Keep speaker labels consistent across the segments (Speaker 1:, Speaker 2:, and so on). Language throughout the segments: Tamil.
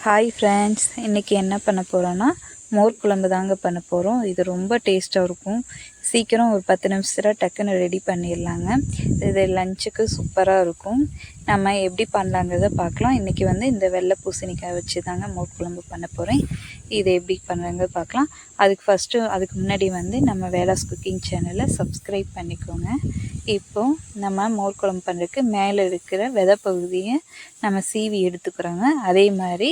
Speaker 1: ஹாய் ஃப்ரெண்ட்ஸ் இன்றைக்கி என்ன பண்ண போகிறோன்னா மோர் குழம்பு தாங்க பண்ண போகிறோம் இது ரொம்ப டேஸ்ட்டாக இருக்கும். சீக்கிரம் ஒரு பத்து நிமிஷத்தில் டக்குன்னு ரெடி பண்ணிடலாங்க. இது லஞ்சுக்கு சூப்பராக இருக்கும். நம்ம எப்படி பண்ணலாங்கிறத பார்க்கலாம். இன்றைக்கி வந்து இந்த வெள்ளை பூசணிக்காய் வச்சு தாங்க மோர் குழம்பு பண்ண போகிறேன் இதை எப்படி பண்ணுறாங்க பார்க்கலாம். அதுக்கு ஃபஸ்ட்டு அதுக்கு முன்னாடி வந்து நம்ம வேலாஸ் குக்கிங் சேனலை சப்ஸ்கிரைப் பண்ணிக்கோங்க. இப்போது நம்ம மோர் குழம்பு பண்ணுறதுக்கு மேலே இருக்கிற விதை பகுதியை நம்ம சீவி எடுத்துக்கிறோங்க. அதே மாதிரி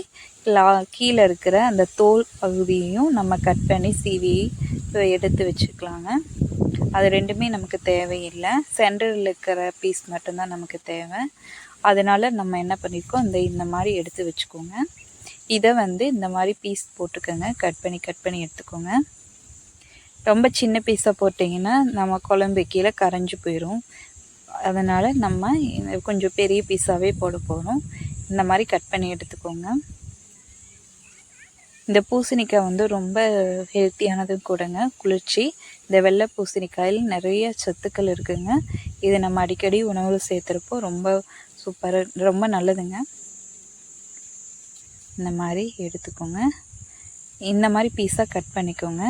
Speaker 1: லா கீழே இருக்கிற அந்த தோல் பகுதியையும் நம்ம கட் பண்ணி சீவி எடுத்து வச்சுக்கலாங்க. அது ரெண்டுமே நமக்கு தேவையில்லை. சென்டரில் இருக்கிற பீஸ் மட்டும்தான் நமக்கு தேவை. அதனால் நம்ம என்ன பண்ணியிருக்கோம் இந்த இந்த மாதிரி எடுத்து வச்சுக்கோங்க. இதை வந்து இந்த மாதிரி பீஸ் போட்டுக்கோங்க. கட் பண்ணி கட் பண்ணி எடுத்துக்கோங்க. ரொம்ப சின்ன பீஸாக போட்டிங்கன்னா நம்ம குழம்பு கீழே கரைஞ்சி போயிடும் அதனால் நம்ம கொஞ்சம் பெரிய பீஸாகவே போட போகிறோம் இந்த மாதிரி கட் பண்ணி எடுத்துக்கோங்க. இந்த பூசணிக்காய் வந்து ரொம்ப ஹெல்த்தியானதும் கூடங்க. குளிர்ச்சி. இந்த வெள்ளை பூசணிக்காயில் நிறைய சத்துக்கள் இருக்குதுங்க இதை நம்ம அடிக்கடி உணவில் சேர்த்துருப்போம் ரொம்ப சூப்பராக ரொம்ப நல்லதுங்க. இந்த மாதிரி எடுத்துக்கோங்க. இந்த மாதிரி பீஸாக கட் பண்ணிக்கோங்க.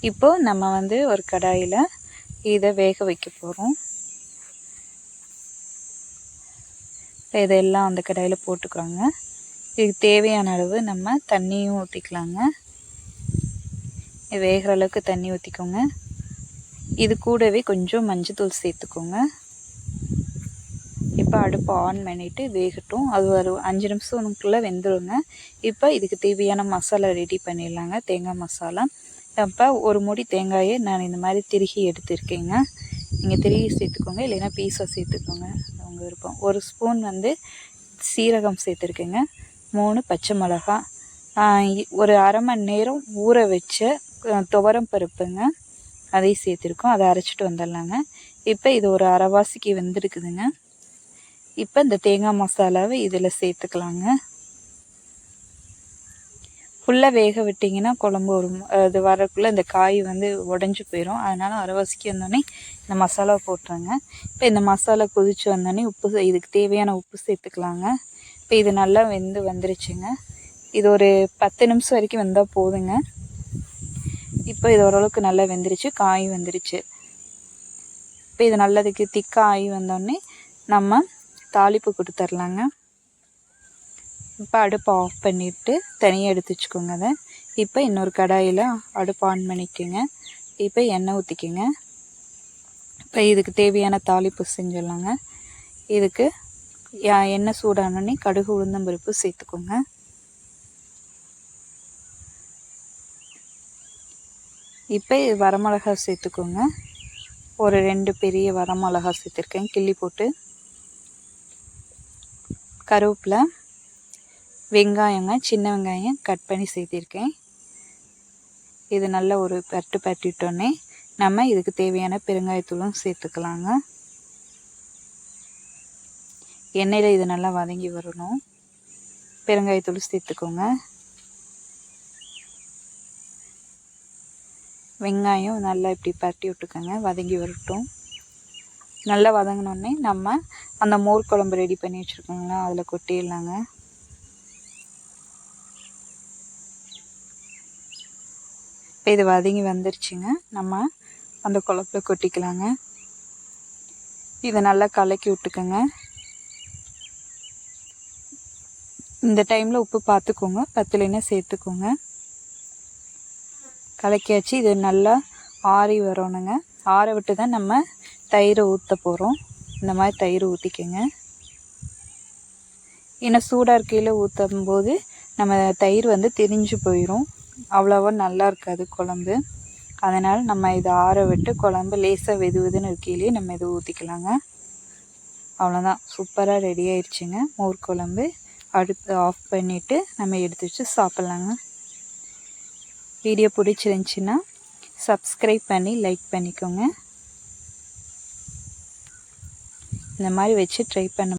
Speaker 1: இப்போது நம்ம வந்து ஒரு கடாயில் இதை வேக வைக்க போகிறோம் இதெல்லாம் அந்த கடாயில் போட்டுக்கிறோங்க இதுக்கு தேவையான அளவு நம்ம தண்ணியும் ஊற்றிக்கலாங்க வேகிற அளவுக்கு தண்ணி ஊற்றிக்கோங்க இது கூடவே கொஞ்சம் மஞ்சத்தூள் சேர்த்துக்கோங்க. இப்போ அடுப்பை ஆன் பண்ணிவிட்டு வேகட்டும். அது ஒரு அஞ்சு நிமிஷம்க்குள்ளே வெந்துடுங்க இப்போ இதுக்கு தேவையான மசாலா ரெடி பண்ணிடலாங்க. தேங்காய் மசாலா. அப்போ ஒரு மூடி தேங்காயை நான் இந்த மாதிரி திருகி எடுத்துருக்கேங்க. நீங்கள் திருகி சேர்த்துக்கோங்க இல்லைன்னா பீஸாக சேர்த்துக்கோங்க. அவங்க விருப்பம். ஒரு ஸ்பூன் வந்து சீரகம் சேர்த்துருக்கேங்க. மூணு பச்சை மிளகா. ஒரு அரை மணி நேரம் ஊற வச்ச துவரம் பருப்புங்க. அதையும் சேர்த்துருக்கோம். அதை அரைச்சிட்டு வந்துடலாங்க. இப்போ இது ஒரு அரைவாசிக்கு வெந்திருக்குதுங்க. இப்போ இந்த தேங்காய் மசாலாவை இதில் சேர்த்துக்கலாங்க. ஃபுல்லாக வேக விட்டிங்கன்னா குழம்பு ஒரு அது வரக்குள்ளே இந்த காய் வந்து உடஞ்சி போயிடும் அதனால் அரைவாசிக்கு வந்தோடனே இந்த மசாலா போட்டுருங்க. இப்போ இந்த மசாலா கொதித்து வந்தோடனே உப்பு இதுக்கு தேவையான உப்பு சேர்த்துக்கலாங்க. இப்போ இது நல்லா வெந்து வந்துருச்சுங்க. இது ஒரு பத்து நிமிஷம் வரைக்கும் வந்தால் போதுங்க. இப்போ இது ஓரளவுக்கு நல்லா வெந்துருச்சு காய் வந்துருச்சு. இப்போ இது நல்லதுக்கு திக்காக ஆகி வந்தோடனே நம்ம தாளிப்பு கொடுத்துர்லாங்க. இப்போ அடுப்பை ஆஃப் பண்ணிவிட்டு தனியாக எடுத்து வச்சுக்கோங்க அதை. இப்போ இன்னொரு கடாயில் அடுப்பு ஆன் பண்ணிக்கோங்க. இப்போ எண்ணெய் ஊற்றிக்கோங்க இப்போ இதுக்கு தேவையான தாளிப்பு செஞ்சிடலாங்க. இதுக்கு எண்ணெய் சூடானோடனே கடுகு உளுந்தம்பருப்பு சேர்த்துக்கோங்க. இப்போ வரமிளகா சேர்த்துக்கோங்க. ஒரு ரெண்டு பெரிய வரமிளகா சேர்த்துருக்கேன். கிள்ளி போட்டு கருவேப்பிலை வெங்காயங்க சின்ன வெங்காயம் கட் பண்ணி சேர்த்திருக்கேன். இது நல்ல ஒரு பட்டு பட்டிட்டோன்னே நம்ம இதுக்கு தேவையான பெருங்காயத்தூளும் சேர்த்துக்கலாங்க. எண்ணெயில் இது நல்லா வதங்கி வரணும். பெருங்காயத்தூள் சேர்த்துக்கோங்க. வெங்காயம் நல்லா இப்படி பரட்டி விட்டுக்கோங்க வதங்கி வரட்டும். நல்லா வதங்கினோடனே நம்ம அந்த மோர் குழம்பு ரெடி பண்ணி வச்சுருக்கோங்களா அதில் கொட்டிடலாங்க. இப்போ இது வதங்கி வந்துருச்சுங்க. நம்ம அந்த குழப்பில் கொட்டிக்கலாங்க. இதை நல்லா கலக்கி விட்டுக்கோங்க. இந்த டைமில் உப்பு பார்த்துக்கோங்க பத்துலைன்னா சேர்த்துக்கோங்க. கலக்கியாச்சு. இது நல்லா ஆறி வரணுங்க. ஆற விட்டு தான் நம்ம தயிரை ஊற்ற போகிறோம் இந்த மாதிரி தயிர் ஊற்றிக்கோங்க ஏன்னா சூடாக இருக்கையில் ஊற்றும் போது நம்ம தயிர் வந்து திரிஞ்சு போயிடும் அவ்வளோவா நல்லா இருக்காது குழம்பு. அதனால் நம்ம இதை ஆற விட்டு குழம்பு லேசாக வெது வெதுன்னு இருக்கையிலே நம்ம இதை ஊற்றிக்கலாங்க அவ்வளோதான் சூப்பராக ரெடி ஆயிடுச்சுங்க மோர் குழம்பு அடுத்து ஆஃப் பண்ணிவிட்டு நம்ம எடுத்து வச்சு சாப்பிட்லாங்க. வீடியோ பிடிச்சிருந்துச்சின்னா சப்ஸ்கிரைப் பண்ணி லைக் பண்ணிக்கோங்க. இந்த மாதிரி வச்சு ட்ரை பண்ண